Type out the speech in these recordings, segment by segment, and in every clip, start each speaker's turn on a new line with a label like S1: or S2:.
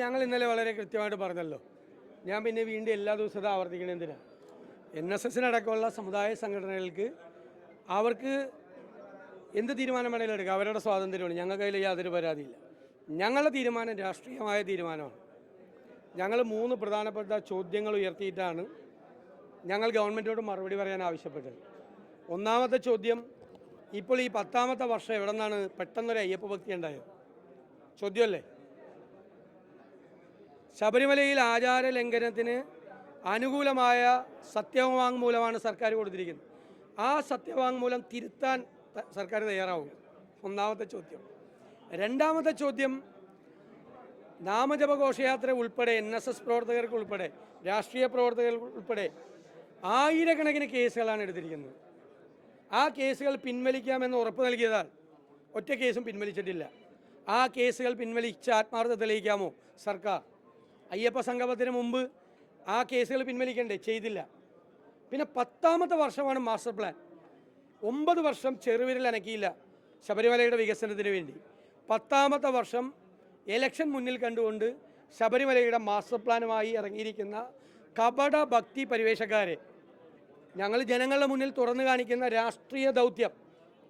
S1: ഞങ്ങൾ ഇന്നലെ വളരെ കൃത്യമായിട്ട് പറഞ്ഞല്ലോ. ഞാൻ പിന്നെ വീണ്ടും എല്ലാ ദിവസവും ആവർത്തിക്കണം എന്തിനാ? എൻ എസ് എസിനടക്കമുള്ള സമുദായ സംഘടനകൾക്ക് അവർക്ക് എന്ത് തീരുമാനം വേണമെങ്കിലും അവരുടെ സ്വാതന്ത്ര്യമാണ്. ഞങ്ങൾക്ക് അതിൽ യാതൊരു പരാതിയില്ല. ഞങ്ങളുടെ തീരുമാനം രാഷ്ട്രീയമായ തീരുമാനമാണ്. ഞങ്ങൾ മൂന്ന് പ്രധാനപ്പെട്ട ചോദ്യങ്ങൾ ഉയർത്തിയിട്ടാണ് ഞങ്ങൾ ഗവൺമെന്റോട് മറുപടി പറയാൻ ആവശ്യപ്പെട്ടത്. ഒന്നാമത്തെ ചോദ്യം ഇപ്പോൾ ഈ പത്താമത്തെ വർഷം എവിടെ നിന്നാണ് പെട്ടെന്നൊരു അയ്യപ്പ ഭക്തി ഉണ്ടായത്? ചോദ്യമല്ലേ? ശബരിമലയിൽ ആചാര ലംഘനത്തിന് അനുകൂലമായ സത്യവാങ്മൂലമാണ് സർക്കാർ കൊടുത്തിരിക്കുന്നത്. ആ സത്യവാങ്മൂലം തിരുത്താൻ സർക്കാർ തയ്യാറാവും. ഒന്നാമത്തെ ചോദ്യം. രണ്ടാമത്തെ ചോദ്യം നാമജപ ഘോഷയാത്ര ഉൾപ്പെടെ എൻ എസ് എസ് പ്രവർത്തകർക്ക് ഉൾപ്പെടെ രാഷ്ട്രീയ പ്രവർത്തകർ ഉൾപ്പെടെ ആയിരക്കണക്കിന് കേസുകളാണ് എടുത്തിരിക്കുന്നത്. ആ കേസുകൾ പിൻവലിക്കാമെന്ന് ഉറപ്പ് നൽകിയതാൽ ഒറ്റ കേസും പിൻവലിച്ചിട്ടില്ല. ആ കേസുകൾ പിൻവലിച്ച ആത്മാർത്ഥത തെളിയിക്കാമോ സർക്കാർ? അയ്യപ്പ സംഗമത്തിന് മുമ്പ് ആ കേസുകൾ പിൻവലിക്കണ്ടേ? ചെയ്തില്ല. പിന്നെ പത്താമത്തെ വർഷമാണ് മാസ്റ്റർ പ്ലാൻ. ഒമ്പത് വർഷം ചെറുവിരൽ അനക്കിയില്ല ശബരിമലയുടെ വികസനത്തിന് വേണ്ടി. പത്താമത്തെ വർഷം എലക്ഷൻ മുന്നിൽ കണ്ടുകൊണ്ട് ശബരിമലയുടെ മാസ്റ്റർ പ്ലാനുമായി ഇറങ്ങിയിരിക്കുന്ന കപട ഭക്തി പരിവേഷക്കാരെ ഞങ്ങൾ ജനങ്ങളുടെ മുന്നിൽ തുറന്നു കാണിക്കുന്ന രാഷ്ട്രീയ ദൗത്യം.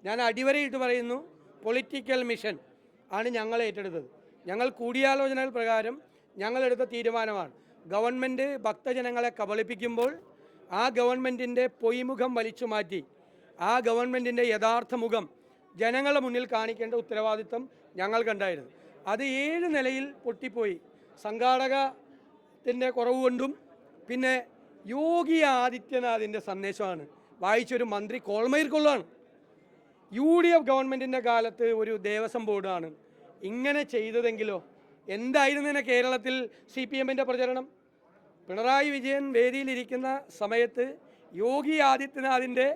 S1: ഞാൻ അടിവരയിട്ട് പറയുന്നു പൊളിറ്റിക്കൽ മിഷൻ ആണ് ഞങ്ങൾ ഏറ്റെടുത്തത്. ഞങ്ങൾ കൂടിയാലോചനകൾ പ്രകാരം ഞങ്ങളെടുത്ത തീരുമാനമാണ്. ഗവൺമെന്റ് ഭക്തജനങ്ങളെ കബളിപ്പിക്കുമ്പോൾ ആ ഗവൺമെന്റിന്റെ പൊയ്മുഖം വലിച്ചു മാറ്റി ആ ഗവൺമെന്റിന്റെ യഥാർത്ഥ മുഖം ജനങ്ങളുടെ മുന്നിൽ കാണിക്കേണ്ട ഉത്തരവാദിത്വം ഞങ്ങൾക്കുണ്ടായിരുന്നു. അത് ഏഴ് നിലയിൽ പൊട്ടിപ്പോയി. സംഘാടകത്തിന്റെ കുറവ് കൊണ്ടും പിന്നെ യോഗി ആദിത്യനാഥിന്റെ സന്ദേശമാണ്. വായിച്ചൊരു മന്ത്രി കോൾമയിർ കൊള്ളാണ് യു ഡി എഫ് ഗവൺമെന്റിന്റെ കാലത്ത് ഒരു ദേവസ്വം ബോർഡാണ്. ഇങ്ങനെ ചെയ്തതെങ്കിലോ എന്തായിരുന്നേനെ കേരളത്തിൽ സി പി എമ്മിന്റെ പ്രചരണം? പിണറായി വിജയൻ വേദിയിലിരിക്കുന്ന സമയത്ത് യോഗി ആദിത്യനാഥിന്റെ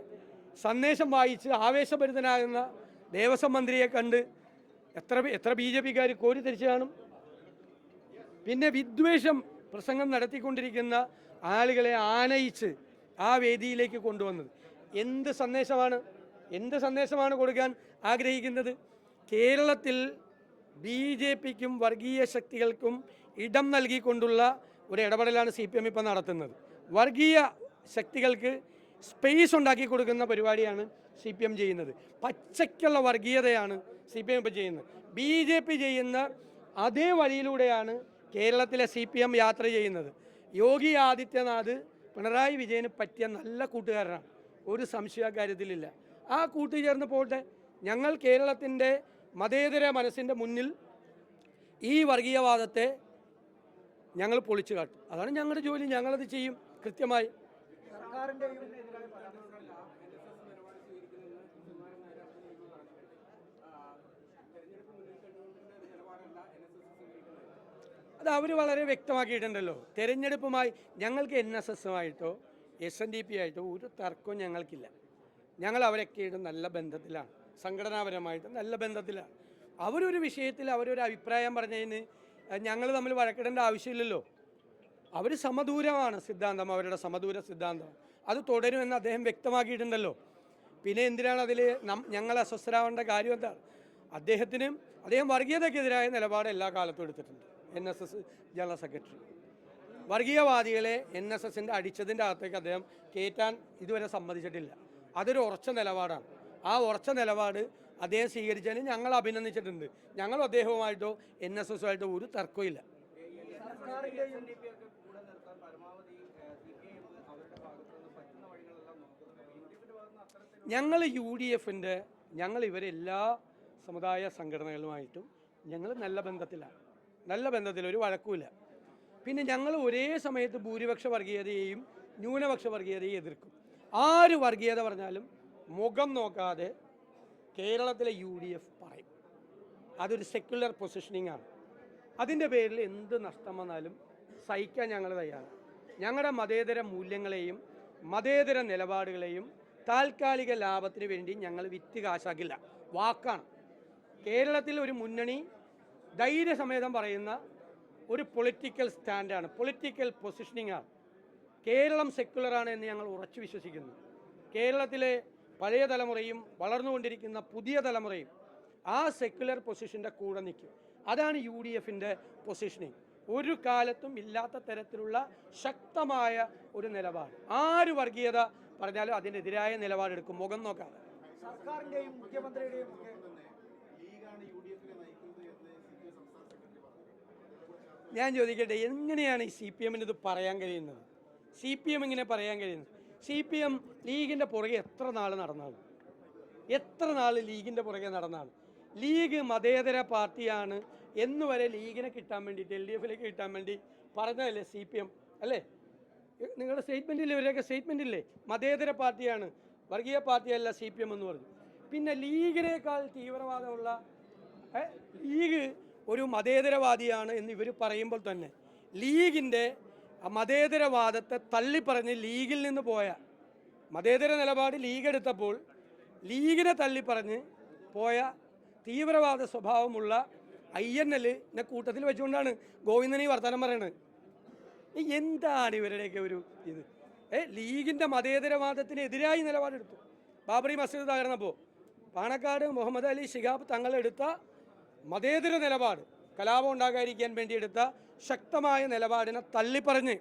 S1: സന്ദേശം വായിച്ച് ആവേശഭരിതനാകുന്ന ദേവസ്വം മന്ത്രിയെ കണ്ട് എത്ര എത്ര ബി ജെ പിക്കാർ കോരിത്തരിച്ചു കാണും? പിന്നെ വിദ്വേഷം പ്രസംഗം നടത്തിക്കൊണ്ടിരിക്കുന്ന ആളുകളെ ആനയിച്ച് ആ വേദിയിലേക്ക് കൊണ്ടുവന്നത്. എന്ത് സന്ദേശമാണ്? എന്ത് സന്ദേശമാണ് കൊടുക്കാൻ ആഗ്രഹിക്കുന്നത്? കേരളത്തിൽ ബി ജെ പിക്കും വർഗീയ ശക്തികൾക്കും ഇടം നൽകിക്കൊണ്ടുള്ള ഒരു ഇടപെടലാണ് സി പി എം ഇപ്പം നടത്തുന്നത്. വർഗീയ ശക്തികൾക്ക് സ്പേസ് ഉണ്ടാക്കി കൊടുക്കുന്ന പരിപാടിയാണ് സി പി എം ചെയ്യുന്നത്. പച്ചയ്ക്കുള്ള വർഗീയതയാണ് സി പി എം ഇപ്പം ചെയ്യുന്നത്. ബി ജെ പി ചെയ്യുന്ന അതേ വഴിയിലൂടെയാണ് കേരളത്തിലെ സി പി എം യാത്ര ചെയ്യുന്നത്. യോഗി ആദിത്യനാഥ് പിണറായി വിജയന് പറ്റിയ നല്ല കൂട്ടുകാരനാണ്. ഒരു സംശയ കാര്യത്തിലില്ല ആ കൂട്ടുചേർന്ന് പോട്ടെ ഞങ്ങൾ കേരളത്തിന്റെ മതേതര മനസ്സിന്റെ മുന്നിൽ ഈ വർഗീയവാദത്തെ ഞങ്ങൾ പൊളിച്ചു കാട്ടും. അതാണ് ഞങ്ങളുടെ ജോലി. ഞങ്ങളത് ചെയ്യും. കൃത്യമായി. അത് അവർ വളരെ വ്യക്തമാക്കിയിട്ടുണ്ടല്ലോ. തെരഞ്ഞെടുപ്പുമായി ഞങ്ങൾക്ക് എൻ എസ് എസുമായിട്ടോ എസ് എൻ ഡി പി ആയിട്ടോ ഒരു തർക്കവും ഞങ്ങൾക്കില്ല. ഞങ്ങൾ അവരൊക്കെയായിട്ട് നല്ല ബന്ധത്തിലാണ്. സംഘടനാപരമായിട്ട് നല്ല ബന്ധത്തിലാണ്. അവരൊരു വിഷയത്തിൽ അവരൊരു അഭിപ്രായം പറഞ്ഞതിന് ഞങ്ങൾ തമ്മിൽ വഴക്കിടേണ്ട ആവശ്യമില്ലല്ലോ. അവർ സമദൂരമാണ് സിദ്ധാന്തം അവരുടെ സമദൂര സിദ്ധാന്തം. അത് തുടരുമെന്ന് അദ്ദേഹം വ്യക്തമാക്കിയിട്ടുണ്ടല്ലോ. പിന്നെ എന്തിനാണ് അതിൽ ഞങ്ങൾ അസ്വസ്ഥരാവേണ്ട കാര്യം എന്താണ്? അദ്ദേഹത്തിനും അദ്ദേഹം വർഗീയതയ്ക്കെതിരായ നിലപാട് എല്ലാ കാലത്തും എടുത്തിട്ടുണ്ട്. N S S general secretary. വർഗീയവാദികളെ N S എസിന്റെ അടിച്ചതിന്റെ അകത്തേക്ക് അദ്ദേഹം കയറ്റാൻ ഇതുവരെ സമ്മതിച്ചിട്ടില്ല. അതൊരു ഉറച്ച നിലപാടാണ്. ആ ഉറച്ച നിലപാട് അദ്ദേഹം സ്വീകരിച്ചതിന് ഞങ്ങൾ അഭിനന്ദിച്ചിട്ടുണ്ട്. ഞങ്ങൾ അദ്ദേഹവുമായിട്ടോ എൻ എസ് എസുമായിട്ടോ ഒരു തർക്കവും ഇല്ല. ഞങ്ങൾ യു ഡി എഫിന്റെ ഞങ്ങൾ ഇവരെല്ലാ സമുദായ സംഘടനകളുമായിട്ടും ഞങ്ങൾ നല്ല ബന്ധത്തിലാണ്. നല്ല ബന്ധത്തിൽ ഒരു വഴക്കുമില്ല. പിന്നെ ഞങ്ങൾ ഒരേ സമയത്ത് ഭൂരിപക്ഷ വർഗീയതയെയും ന്യൂനപക്ഷ വർഗീയതയെയും എതിർക്കും. ആര് വർഗീയത പറഞ്ഞാലും മുഖം നോക്കാതെ കേരളത്തിലെ യു ഡി എഫ് പറയും. അതൊരു സെക്യുലർ പൊസിഷനിങ് ആണ്. അതിന്റെ പേരിൽ എന്ത് നഷ്ടം വന്നാലും സഹിക്കാൻ ഞങ്ങൾ തയ്യാറാണ്. ഞങ്ങളുടെ മതേതര മൂല്യങ്ങളെയും മതേതര നിലപാടുകളെയും താൽക്കാലിക ലാഭത്തിന് വേണ്ടി ഞങ്ങൾ വിറ്റ് കാശാക്കില്ല. വാക്കാണ്. കേരളത്തിൽ ഒരു മുന്നണി ധൈര്യസമേതം പറയുന്ന ഒരു പൊളിറ്റിക്കൽ സ്റ്റാൻഡാണ് പൊളിറ്റിക്കൽ പൊസിഷനിങ് ആണ്. കേരളം സെക്യുലറാണ് എന്ന് ഞങ്ങൾ ഉറച്ചു വിശ്വസിക്കുന്നു. കേരളത്തിലെ പഴയ തലമുറയും വളർന്നുകൊണ്ടിരിക്കുന്ന പുതിയ തലമുറയും ആ സെക്യുലർ പൊസിഷന്റെ കൂടെ നിൽക്കും. അതാണ് യു ഡി എഫിന്റെ പൊസിഷനിങ് ഒരു കാലത്തും ഇല്ലാത്ത തരത്തിലുള്ള ശക്തമായ ഒരു നിലപാട്. ആര് വർഗീയത പറഞ്ഞാലും അതിനെതിരായ നിലപാടെടുക്കും മുഖം നോക്കാതെ.
S2: സർക്കാരിന്റെയും മുഖ്യമന്ത്രിയുടെയും ഒക്കെ
S1: ഞാൻ ചോദിക്കട്ടെ എങ്ങനെയാണ് ഈ സി പി എമ്മിന് ഇത് പറയാൻ കഴിയുന്നത്? സി പി എം ഇങ്ങനെ പറയാൻ കഴിയുന്നത്? സി പി എം ലീഗിന്റെ പുറകെ എത്ര നാൾ നടന്നാണ് എത്ര നാൾ ലീഗിന്റെ പുറകെ നടന്നാണ് ലീഗ് മതേതര പാർട്ടിയാണ് എന്ന് വരെ ലീഗിനെ കിട്ടാൻ വേണ്ടിയിട്ട് എൽ ഡി എഫിലേക്ക് കിട്ടാൻ വേണ്ടി പറഞ്ഞതല്ലേ സി പി എം അല്ലേ നിങ്ങളുടെ സ്റ്റേറ്റ്മെന്റിൽ ഇവരെയൊക്കെ സ്റ്റേറ്റ്മെന്റില്ലേ മതേതര പാർട്ടിയാണ് വർഗീയ പാർട്ടിയല്ല സി പി എം എന്ന് പറഞ്ഞു. പിന്നെ ലീഗിനേക്കാൾ തീവ്രവാദമുള്ള ലീഗ് ഒരു മതേതരവാദിയാണ് എന്ന് ഇവർ പറയുമ്പോൾ തന്നെ ലീഗിന്റെ ആ മതേതരവാദത്തെ തള്ളിപ്പറഞ്ഞ് ലീഗിൽ നിന്ന് പോയ മതേതര നിലപാട് ലീഗ് എടുത്തപ്പോൾ ലീഗിനെ തള്ളിപ്പറഞ്ഞ് പോയ തീവ്രവാദ സ്വഭാവമുള്ള ഐ എൻ എല്ലിനെ കൂട്ടത്തിൽ വെച്ചുകൊണ്ടാണ് ഗോവിന്ദൻ ഈ വർത്തമാനം പറയണത്. എന്താണ് ഇവരുടെയൊക്കെ ഒരു ഇത്? ഏ ലീഗിന്റെ മതേതരവാദത്തിനെതിരായി നിലപാടെടുത്തു. ബാബറി മസ്ജിദ് തകർന്നപ്പോൾ പാണക്കാട് മുഹമ്മദ് അലി ഷിഹാബ് തങ്ങളെടുത്ത മതേതര നിലപാട് കലാപം ഉണ്ടാകാതിരിക്കാൻ വേണ്ടി എടുത്ത ശക്തമായ നിലപാടിനെ തള്ളിപ്പറഞ്ഞ്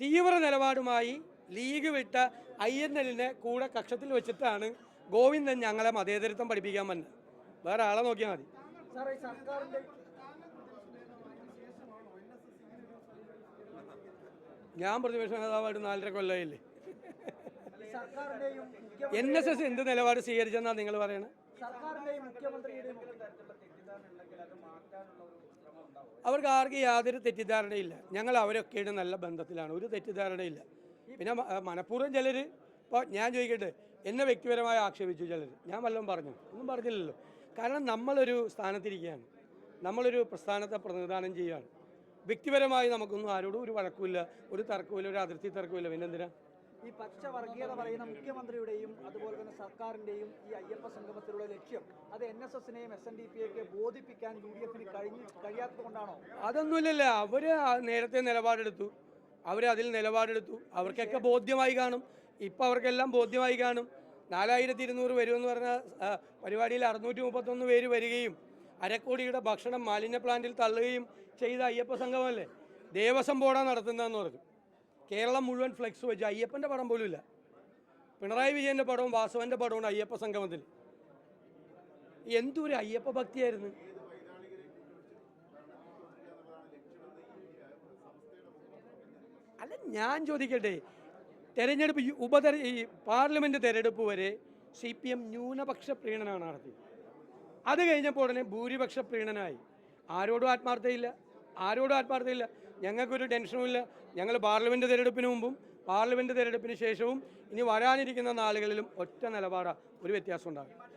S1: തീവ്ര നിലപാടുമായി ലീഗ് വിട്ട ഐ എൻ എല്ലിനെ കൂടെ കക്ഷത്തിൽ വെച്ചിട്ടാണ് ഗോവിന്ദൻ ഞങ്ങളെ മതേതരത്വം പഠിപ്പിക്കാൻ വന്നത്. വേറെ ആളെ നോക്കിയാൽ മതി. ഞാൻ പ്രതിപക്ഷ നേതാവായിട്ട് നാലര കൊല്ലമായില്ലേ എൻ എസ് എസ് എന്ത് നിലപാട് സ്വീകരിച്ചെന്നാണ് നിങ്ങൾ പറയണത്
S2: സർക്കാരിന്റെയും മുഖ്യമന്ത്രിയുടെയും ഒക്കെ
S1: അവർക്ക് ആർക്കും യാതൊരു തെറ്റിദ്ധാരണയില്ല. ഞങ്ങൾ അവരൊക്കെയാണ് നല്ല ബന്ധത്തിലാണ്. ഒരു തെറ്റിദ്ധാരണയില്ല. പിന്നെ മനഃപൂർവം ചിലർ ഇപ്പോൾ ഞാൻ ചോദിക്കട്ടെ എന്നെ വ്യക്തിപരമായി ആക്ഷേപിച്ചു ചിലർ ഞാൻ വല്ലതും പറഞ്ഞു? ഒന്നും പറഞ്ഞില്ലല്ലോ. കാരണം നമ്മളൊരു സ്ഥാനത്തിരിക്കുകയാണ്. നമ്മളൊരു പ്രസ്ഥാനത്തെ പ്രതിനിധാനം ചെയ്യുകയാണ്. വ്യക്തിപരമായി നമുക്കൊന്നും ആരോടും ഒരു വഴക്കുമില്ല ഒരു തർക്കമില്ല ഒരു അതിർത്തി തർക്കമില്ല പിന്നെ എന്തിനാ
S2: ഈ പച്ച വർഗീയത പറയുന്ന മുഖ്യമന്ത്രിയുടെയും അതുപോലെ തന്നെ സർക്കാരിന്റെയും ഈ അയ്യപ്പ സംഗമത്തിലുള്ള ലക്ഷ്യം അത് എൻ എസ് എസിനെയും എസ് എൻ ഡി പി ഒക്കെ ബോധിപ്പിക്കാൻ യു ഡി എഫിന് കഴിഞ്ഞ് കഴിയാത്തത് കൊണ്ടാണോ?
S1: അതൊന്നുമില്ല അവർ നേരത്തെ നിലപാടെടുത്തു. അവർ അതിൽ നിലപാടെടുത്തു. അവർക്കൊക്കെ ബോധ്യമായി കാണും. ഇപ്പൊ അവർക്കെല്ലാം ബോധ്യമായി കാണും. നാലായിരത്തി ഇരുന്നൂറ് വരുമെന്ന് പറഞ്ഞ പരിപാടിയിൽ അറുന്നൂറ്റി മുപ്പത്തൊന്ന് പേര് വരികയും അരക്കോടിയുടെ ഭക്ഷണം മാലിന്യ പ്ലാന്റിൽ തള്ളുകയും ചെയ്ത അയ്യപ്പ സംഘമല്ലേ ദേവസ്വം ബോർഡാണ് നടത്തുന്നതെന്ന് പറഞ്ഞു. കേരളം മുഴുവൻ ഫ്ലെക്സ് വെച്ച് അയ്യപ്പന്റെ പടം പോലും ഇല്ല. പിണറായി വിജയന്റെ പടവും വാസവന്റെ പടവും അയ്യപ്പ സംഗമത്തിൽ. എന്തൊരു അയ്യപ്പ ഭക്തിയായിരുന്നു. അല്ല ഞാൻ ചോദിക്കട്ടെ തെരഞ്ഞെടുപ്പ് ഉപതെര ഈ പാർലമെന്റ് തെരഞ്ഞെടുപ്പ് വരെ സി പി എം ന്യൂനപക്ഷ പ്രീണനാണ് നടത്തിയത് അത് കഴിഞ്ഞപ്പോൾ ഉടനെ ഭൂരിപക്ഷ പ്രീണനായി. ആരോടും ആത്മാർത്ഥതയില്ല ആരോടും ആത്മാർത്ഥതയില്ല. ഞങ്ങൾക്കൊരു ടെൻഷനും ഇല്ല ഞങ്ങൾ പാർലമെന്റ് തിരഞ്ഞെടുപ്പിന് മുമ്പും പാർലമെന്റ് തിരഞ്ഞെടുപ്പിന് ശേഷവും ഇനി വരാനിരിക്കുന്ന നാളുകളിലും ഒറ്റ നിലപാടാണ് ഒരു വ്യത്യാസം ഉണ്ടാകും